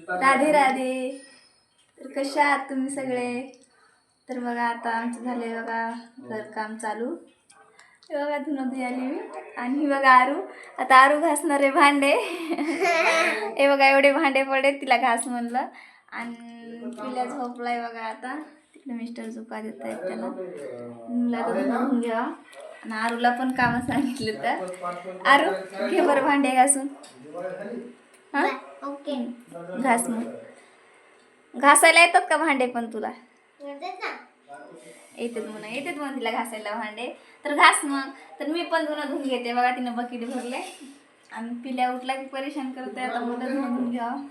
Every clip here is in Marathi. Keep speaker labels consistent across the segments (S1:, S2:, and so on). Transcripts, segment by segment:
S1: राधे राधे. तर कशा आहात तुम्ही सगळे? तर बघा आता आमचं झाले बघा घरकाम चालू. हे बघा धुणं आली मी. आणि ही बघा आरू. आता आरू घासणार आहे भांडे. हे बघा एवढे भांडे पडे तिला घास म्हणलं. आणि तिला झोपलाय बघा आता. तिकडे मिस्टर झोपा देत आहेत त्याला. मुला आता धुवून घ्यावा आणि आरूला पण कामं सांगितलं तर. आरू घे बरं भांडे घासून. हां?
S2: ओके.
S1: घास मग. घासायला येतात का भांडे पण तुला? येतात म्हणा. येतात मग तिला घासायला भांडे. तर घास मग. तर मी पण धुणं धुवून घेते. बघा तिनं बकेट भरले आणि पिल्या उठला की परेशान करते आता मला धुणं धुवून घ्यावं.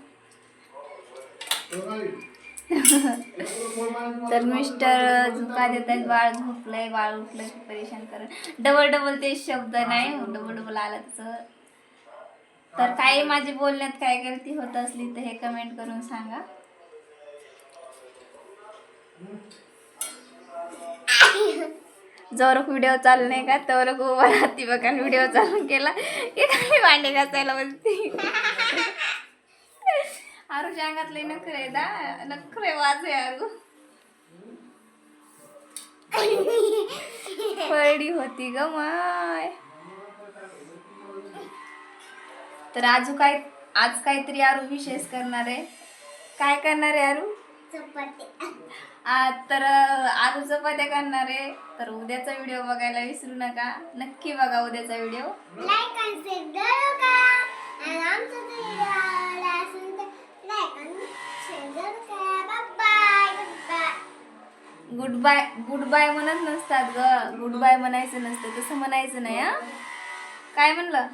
S1: तर मिस्टर झुका देत आहेत बाळ झोपलंय. बाळ उठलं की परेशान कर डबल डबल ते शब्द नाही डबल डबल आलं तसं. तर काही माझी बोलण्यात काय गलती होत असली तर हे कमेंट करून सांगा. जोरक व्हिडिओ चालू नाही का तर उभा राहते बघा व्हिडिओ चालू केला. की काही भांडे घासायला बसते? आरूच्या अंगातले नखरे दा नखरे वाजे आरू पडली होती ग माय. तर आजू काय आज काहीतरी आरू विशेष करणार आहे. काय करणार आहे आरू? तर आरू चपात्या करणार आहे. तर उद्याचा व्हिडिओ बघायला विसरू नका. नक्की बघा उद्याचा video. Good bye good bye म्हणत नसतात ग. गुड बाय म्हणायचं नसतं. तसं म्हणायचं नाही हा? काय म्हणलं?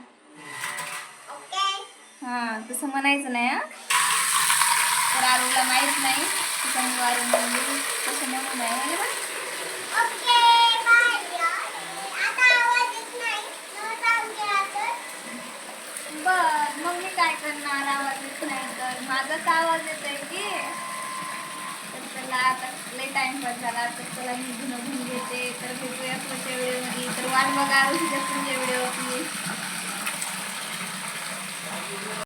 S1: हां तसं म्हणायचं नाही हा. तर आरूला माहीत नाही त्याच्यामुळे आरू म्हणजे तसं नाही
S2: येत
S1: बर मग मी काय करणार? आवाज येत नाही तर. माझाच आवाज येतोय की? तर चला आता लई टाइमपास झाला तर चला मी धुणं धुवून घेते. तर भेटूया पुढच्या व्हिडिओमध्ये तर वाट बघा पुढच्या व्हिडिओ